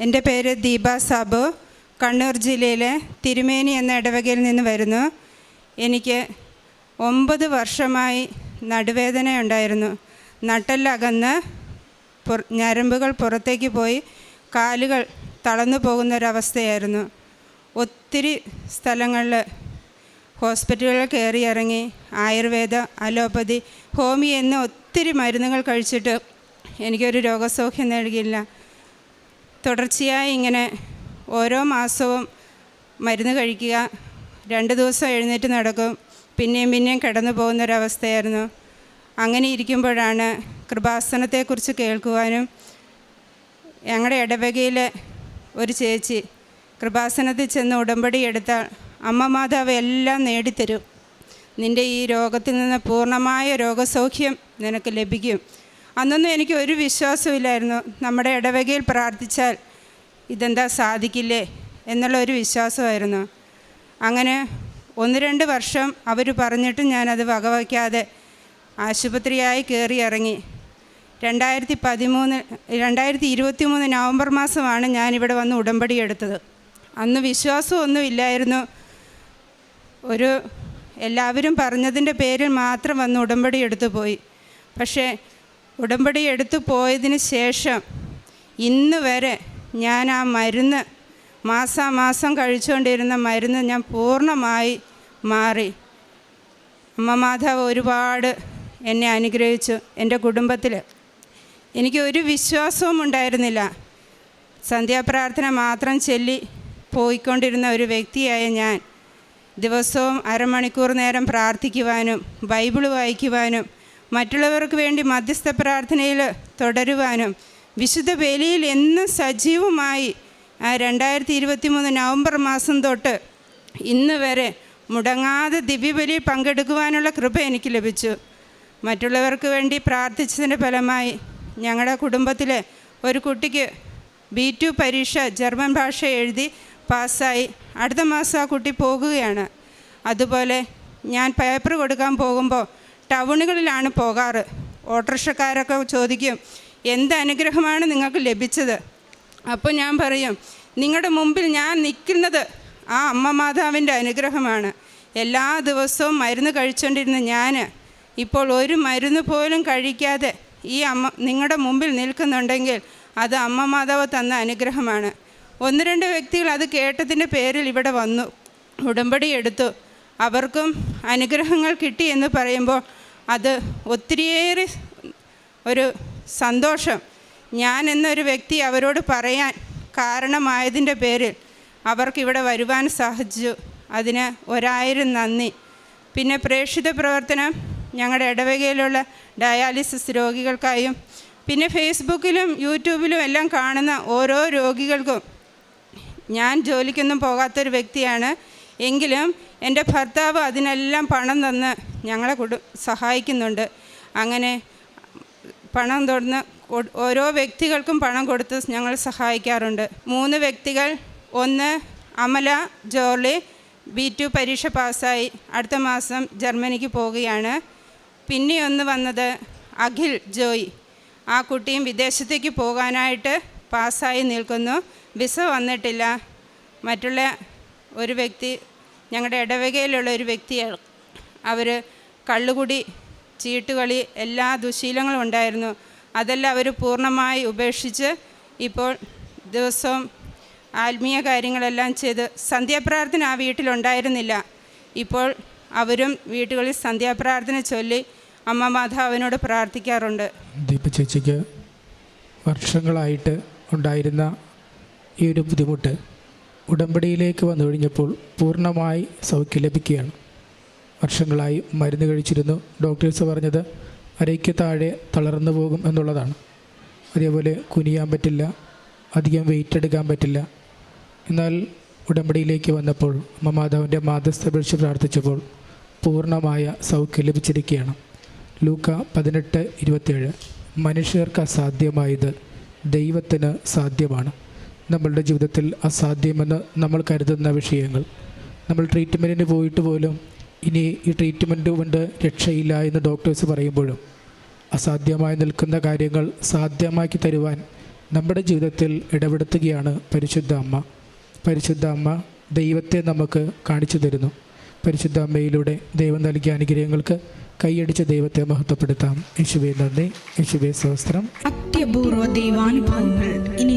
എന്റെ പേര് ദീപ സാബു. കണ്ണൂർ ജില്ലയിലെ തിരുമേനി എന്ന ഇടവകയിൽ നിന്ന് വരുന്നു. എനിക്ക് ഒമ്പത് വർഷമായി നടുവേദനയുണ്ടായിരുന്നു. നട്ടല്ലകന്ന് പുറ ഞരമ്പുകൾ പുറത്തേക്ക് പോയി കാലുകൾ തളർന്നു പോകുന്നൊരവസ്ഥയായിരുന്നു. ഒത്തിരി സ്ഥലങ്ങളിൽ ഹോസ്പിറ്റലുകളിൽ കയറി ഇറങ്ങി ആയുർവേദ അലോപ്പതി ഹോമിയോ എന്ന ഒത്തിരി മരുന്നുകൾ കഴിച്ചിട്ട് എനിക്കൊരു രോഗസൗഖ്യം നൽകിയില്ല. തുടർച്ചയായി ഇങ്ങനെ ഓരോ മാസവും മരുന്ന് കഴിക്കുക. രണ്ട് ദിവസം എഴുന്നേറ്റ് നടക്കും. പിന്നെയും പിന്നെയും കിടന്നു പോകുന്നൊരവസ്ഥയായിരുന്നു. അങ്ങനെ ഇരിക്കുമ്പോഴാണ് കൃപാസനത്തെക്കുറിച്ച് കേൾക്കുവാനും ഞങ്ങളുടെ ഇടവകയിലെ ഒരു ചേച്ചി കൃപാസനത്തിൽ ചെന്ന് ഉടമ്പടി എടുത്താൽ അമ്മ മാതാവ് എല്ലാം നേടിത്തരും. നിന്റെ ഈ രോഗത്തിൽ നിന്ന് പൂർണമായ രോഗസൗഖ്യം നിനക്ക് ലഭിക്കും. അന്നൊന്നും എനിക്ക് ഒരു വിശ്വാസമില്ലായിരുന്നു. നമ്മുടെ ഇടവകയിൽ പ്രാർത്ഥിച്ചാൽ ഇതെന്താ സാധിക്കില്ലേ എന്നുള്ള ഒരു വിശ്വാസമായിരുന്നു. അങ്ങനെ ഒന്ന് രണ്ട് വർഷം അവർ പറഞ്ഞിട്ടും ഞാനത് വകവയ്ക്കാതെ ആശുപത്രിയായി കയറി ഇറങ്ങി. രണ്ടായിരത്തി പതിമൂന്ന് രണ്ടായിരത്തി ഇരുപത്തി മൂന്ന് നവംബർ മാസമാണ് ഞാനിവിടെ വന്ന് ഉടമ്പടി എടുത്തത്. അന്ന് വിശ്വാസമൊന്നും ഇല്ലായിരുന്നു. ഒരു എല്ലാവരും പറഞ്ഞതിന്റെ പേരിൽ മാത്രം വന്ന് ഉടമ്പടി എടുത്തു പോയി. പക്ഷേ ഉടമ്പടി എടുത്തു പോയതിന് ശേഷം ഇന്ന് വരെ ഞാൻ ആ മരുന്ന് മാസാമാസം കഴിച്ചുകൊണ്ടിരുന്ന മരുന്ന് ഞാൻ പൂർണമായി മാറി. അമ്മ മാതാവ് ഒരുപാട് എന്നെ അനുഗ്രഹിച്ചു എന്റെ കുടുംബത്തിൽ. എനിക്ക് ഒരു വിശ്വാസവും ഉണ്ടായിരുന്നില്ല. സന്ധ്യാപ്രാർത്ഥന മാത്രം ചൊല്ലി പോയിക്കൊണ്ടിരുന്ന ഒരു വ്യക്തിയായ ഞാൻ. ദിവസവും അരമണിക്കൂർ നേരം പ്രാർത്ഥിക്കുവാനും ബൈബിൾ വായിക്കുവാനും മറ്റുള്ളവർക്ക് വേണ്ടി മധ്യസ്ഥ പ്രാർത്ഥനയിൽ തുടരുവാനും വിശുദ്ധ ബലിയിൽ എന്നും സജീവമായി രണ്ടായിരത്തി ഇരുപത്തി മൂന്ന് നവംബർ മാസം തൊട്ട് ഇന്ന് വരെ മുടങ്ങാതെ ദിവ്യബലിയിൽ പങ്കെടുക്കുവാനുള്ള കൃപ എനിക്ക് ലഭിച്ചു. മറ്റുള്ളവർക്ക് വേണ്ടി പ്രാർത്ഥിച്ചതിന്റെ ഫലമായി ഞങ്ങളുടെ കുടുംബത്തിലെ ഒരു കുട്ടിക്ക് ബി ടു പരീക്ഷ ജർമ്മൻ ഭാഷ എഴുതി പാസ്സായി. അടുത്ത മാസം ആ കുട്ടി പോകുകയാണ്. അതുപോലെ ഞാൻ പേപ്പർ കൊടുക്കാൻ പോകുമ്പോൾ ടൗണുകളിലാണ് പോകാറ്. ഓട്ടോറിക്ഷക്കാരൊക്കെ ചോദിക്കും എന്ത് അനുഗ്രഹമാണ് നിങ്ങൾക്ക് ലഭിച്ചത്? അപ്പോൾ ഞാൻ പറയും നിങ്ങളുടെ മുമ്പിൽ ഞാൻ നിൽക്കുന്നത് ആ അമ്മ മാതാവിന്റെ അനുഗ്രഹമാണ്. എല്ലാ ദിവസവും മരുന്ന് കഴിച്ചുകൊണ്ടിരുന്ന ഞാൻ ഇപ്പോൾ ഒരു മരുന്ന് പോലും കഴിക്കാതെ ഈ അമ്മ നിങ്ങളുടെ മുമ്പിൽ നിൽക്കുന്നുണ്ടെങ്കിൽ അത് അമ്മ മാതാവ് തന്ന അനുഗ്രഹമാണ്. ഒന്ന് രണ്ട് വ്യക്തികൾ അത് കേട്ടതിന്റെ പേരിൽ ഇവിടെ വന്നു ഉടമ്പടി എടുത്തു. അവർക്കും അനുഗ്രഹങ്ങൾ കിട്ടി എന്ന് പറയുമ്പോൾ അത് ഒത്തിരിയേറെ ഒരു സന്തോഷം. ഞാൻ എന്നൊരു വ്യക്തി അവരോട് പറയാൻ കാരണമായതിന്റെ പേരിൽ അവർക്കിവിടെ വരുവാൻ സാധിച്ചു. അതിന് ഒരായിരം നന്ദി. പിന്നെ പ്രേക്ഷിത പ്രവർത്തനം ഞങ്ങളുടെ ഇടവകയിലുള്ള ഡയാലിസിസ് രോഗികൾക്കായും പിന്നെ ഫേസ്ബുക്കിലും യൂട്യൂബിലും എല്ലാം കാണുന്ന ഓരോ രോഗികൾക്കും ഞാൻ ജോലിക്കൊന്നും പോകാത്തൊരു വ്യക്തിയാണ്. എങ്കിലും എന്റെ ഭർത്താവ് അതിനെല്ലാം പണം തന്ന് ഞങ്ങളെ കൊടു സഹായിക്കുന്നുണ്ട്. അങ്ങനെ പണം തുടർന്ന് ഓരോ വ്യക്തികൾക്കും പണം കൊടുത്ത് ഞങ്ങൾ സഹായിക്കാറുണ്ട്. മൂന്ന് വ്യക്തികൾ ഒന്ന് അമല ജോർലി ബി ടു പരീക്ഷ പാസ്സായി. അടുത്ത മാസം ജർമ്മനിക്ക് പോവുകയാണ്. പിന്നെ ഒന്ന് വന്നത് അഖിൽ ജോയ്. ആ കുട്ടിയും വിദേശത്തേക്ക് പോകാനായിട്ട് പാസ്സായി നിൽക്കുന്നു. വിസ വന്നിട്ടില്ല. മറ്റുള്ള ഒരു വ്യക്തി ഞങ്ങളുടെ ഇടവകയിലുള്ള ഒരു വ്യക്തിയാണ് അവർ കള്ളുകുടി ചീട്ടുകളി എല്ലാ ദുശീലങ്ങളും ഉണ്ടായിരുന്നു. അതെല്ലാം അവർ പൂർണമായി ഉപേക്ഷിച്ച് ഇപ്പോൾ ദിവസവും ആത്മീയ കാര്യങ്ങളെല്ലാം ചെയ്ത് സന്ധ്യാപ്രാർത്ഥന ആ വീട്ടിലുണ്ടായിരുന്നില്ല. ഇപ്പോൾ അവരും വീട്ടുകളിൽ സന്ധ്യാപ്രാർത്ഥന ചൊല്ലി അമ്മ മാതാവിനോട് പ്രാർത്ഥിക്കാറുണ്ട്. ദീപ ചേച്ചിക്ക് വർഷങ്ങളായിട്ട് ഉണ്ടായിരുന്ന ഈ ഒരു ബുദ്ധിമുട്ട്. ഉടമ്പടിയിലേക്ക് വന്നു കഴിഞ്ഞപ്പോൾ പൂർണമായി സൗഖ്യം ലഭിക്കുകയാണ്. വർഷങ്ങളായി മരുന്ന് കഴിച്ചിരുന്നു. ഡോക്ടേഴ്സ് പറഞ്ഞത് അരയ്ക്ക് താഴെ തളർന്നു പോകും എന്നുള്ളതാണ്. അതേപോലെ കുനിയാൻ പറ്റില്ല അധികം വെയിറ്റ് എടുക്കാൻ പറ്റില്ല. എന്നാൽ ഉടമ്പടിയിലേക്ക് വന്നപ്പോൾ അമ്മ മാതാവിന്റെ മാതസ്ഥ വിളിച്ച് പ്രാർത്ഥിച്ചപ്പോൾ പൂർണമായ സൗഖ്യം ലഭിച്ചിരിക്കുകയാണ്. ലൂക്ക പതിനെട്ട് ഇരുപത്തേഴ് മനുഷ്യർക്ക് അസാധ്യമായത് ദൈവത്തിന് സാധ്യമാണ്. നമ്മളുടെ ജീവിതത്തിൽ അസാധ്യമെന്ന് നമ്മൾ കരുതുന്ന വിഷയങ്ങൾ. നമ്മൾ ട്രീറ്റ്മെന്റിന് പോയിട്ട് പോലും ഇനി ഈ ട്രീറ്റ്മെന്റ് കൊണ്ട് രക്ഷയില്ല എന്ന് ഡോക്ടേഴ്സ് പറയുമ്പോഴും അസാധ്യമായി നിൽക്കുന്ന കാര്യങ്ങൾ സാധ്യമാക്കി തരുവാൻ നമ്മുടെ ജീവിതത്തിൽ ഇടപെടുത്തുകയാണ് പരിശുദ്ധ അമ്മ. പരിശുദ്ധ അമ്മ ദൈവത്തെ നമുക്ക് കാണിച്ചു തരുന്നു. പരിശുദ്ധ അമ്മയിലൂടെ ദൈവം നൽകിയ അനുഗ്രഹങ്ങൾക്ക് കൈയടിച്ച ദൈവത്തെ മഹത്വപ്പെടുത്താം. യേശുവെ നന്ദി. യേശുവെ സഹസ്രം അത്യപൂർവ ദൈവാനുഭവങ്ങൾ. ഇനി